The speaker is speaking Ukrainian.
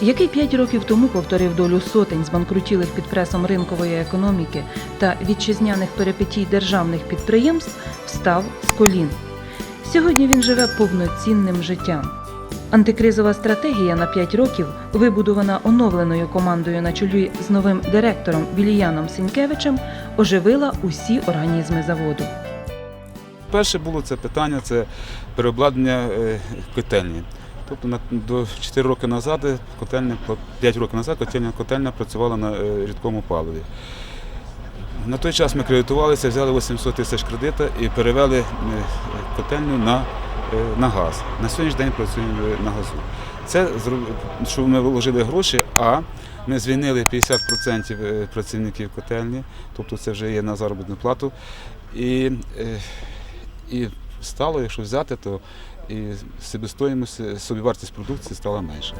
який п'ять років тому повторив долю сотень збанкрутілих під пресом ринкової економіки та вітчизняних перипетій державних підприємств, встав з колін. Сьогодні він живе повноцінним життям. Антикризова стратегія на 5 років, вибудована оновленою командою на чолі з новим директором Віліяном Сінькевичем, оживила усі організми заводу. Перше було це питання це переобладнання е, котельні. Тобто на, до 4 роки назад котельня, 5 років назад котельня, котельня працювала на е, рідкому паливі. На той час ми кредитувалися, взяли 800 тисяч кредита і перевели е, котельню на, е, на газ. На сьогоднішній день працюємо на газу. Це що ми вложили гроші, а ми звільнили 50% е, працівників котельні, тобто це вже є на заробітну плату. І, і стало, якщо взяти, то і собівартість продукції стала менша.